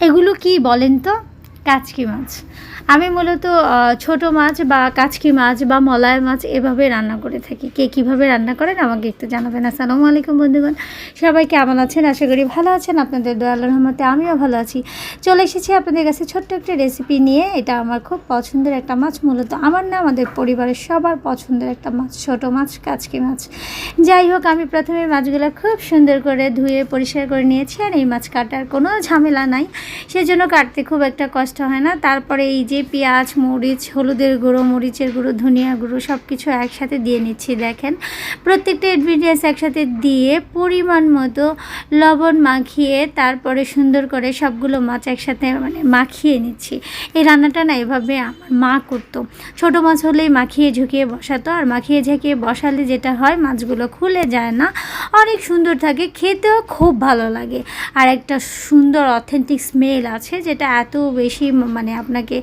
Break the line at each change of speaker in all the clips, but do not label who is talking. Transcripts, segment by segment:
এগুলো কি বলেন তো? কাচকি মাছ। আমি মূলত ছোট মাছ বা কাচকি মাছ বা মলায় মাছ এভাবে রান্না করে থাকি। কে কীভাবে রান্না করেন আমাকে একটু জানাবেন। আসসালামু আলাইকুম বন্ধুগণ। সবাই কেমন আছেন? আশা করি ভালো আছেন। আপনাদের দয়াল রহমতে আমিও ভালো আছি। চলে এসেছি আপনাদের কাছে ছোট্ট একটা রেসিপি নিয়ে। এটা আমার খুব পছন্দের একটা মাছ। মূলত আমার না, আমাদের পরিবারের সবার পছন্দের একটা মাছ, ছোট মাছ, কাচকি মাছ। যাই হোক, আমি প্রথমে মাছগুলো খুব সুন্দর করে ধুয়ে, পরিষ্কার করে নিয়েছি। আর এই মাছ কাটার কোনো ঝামেলা নাই। সেজন্য কাটতে খুব একটা কষ্ট হয় না। তারপরে এই যে পেঁয়াজ, মরিচ, হলুদের গুঁড়ো, মরিচের গুঁড়ো, ধনিয়া গুঁড়ো সব কিছু একসাথে দিয়ে নিচ্ছি, দেখেন। প্রত্যেকটা ইনগ্রিডিয়েন্টস একসাথে দিয়ে পরিমাণ মতো লবণ মাখিয়ে তারপরে সুন্দর করে সবগুলো মাছ একসাথে মানে মাখিয়ে নিচ্ছি। এই রান্নাটা না এভাবে আমার মা করতো। ছোটো মাছ হলেই মাখিয়ে ঝুঁকিয়ে বসাতো। আর মাখিয়ে ঝাঁকিয়ে বসালে যেটা হয়, মাছগুলো খুলে যায় না। অনেক সুন্দর থাকে, খেতেও খুব ভালো লাগে। আর একটা সুন্দর অথেন্টিক স্মেল আছে, যেটা এত বেশি মানে আপনাকে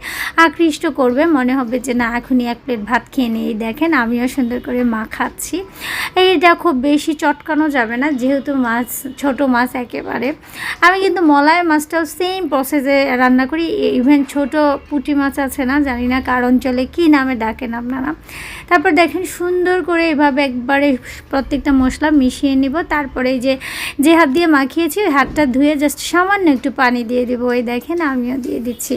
আকৃষ্ট করবে। মনে হবে যে, না, এখনই এক প্লেট ভাত খেয়ে নিই। দেখেন, আমিও সুন্দর করে মা খাচ্ছি। এইটা খুব বেশি চটকানো যাবে না, যেহেতু মাছ, ছোট মাছ একেবারে। আমি কিন্তু মলায় মাছটাও সেম প্রসেসে রান্না করি। ইভেন ছোট পুঁটি মাছ আছে না, জানি না কার অঞ্চলে কী নামে ডাকেন আপনারা। তারপর দেখেন, সুন্দর করে এভাবে একবারে প্রত্যেকটা মশলা মিশিয়ে নিব। তারপরে যে যে হাত দিয়ে মাখিয়েছি, ওই হাতটা ধুয়ে জাস্ট সামান্য একটু পানি দিয়ে দেবো। ওই দেখেন আমিও দিয়ে দিচ্ছি।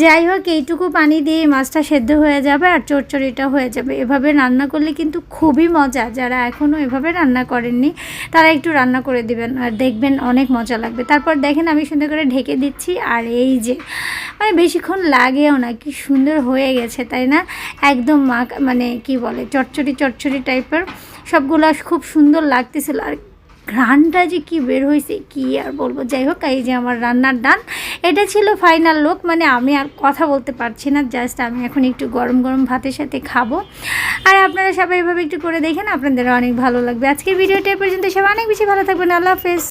যাই হোক, এইটুকু পানি দিয়ে মাছটা সেদ্ধ হয়ে যাবে আর চচ্চড়িটা হয়ে যাবে। এভাবে রান্না করলে কিন্তু খুবই মজা। যারা এখনও এভাবে রান্না করেননি, তারা একটু রান্না করে দিবেন আর দেখবেন অনেক মজা লাগবে। তারপর দেখেন আমি সুন্দর করে ঢেকে দিচ্ছি। আর এই যে মানে বেশিক্ষণ লাগেও না, কি সুন্দর হয়ে গেছে, তাই না? একদম মা মানে কি বলে চটচড়ি চচ্চড়ি টাইপের সবগুলো খুব সুন্দর লাগতেছিল আর, ঘ্রাণটা যে কি বের হয়েছে কি আর বলব? যাই হোক, এই যে আমার রান্নার ডান এটা ছিল ফাইনাল লোক মানে আমি আর কথা বলতে পারছি না জাস্ট আমি এখন একটু গরম গরম ভাতের সাথে খাব। আর আপনারা সবাই এভাবে একটু করে দেখেন, আপনাদের অনেক ভালো লাগবে। আজকের ভিডিওটা পর্যন্ত, সবাই অনেক বেশি ভালো থাকবেন, আল্লাহ হাফেজ।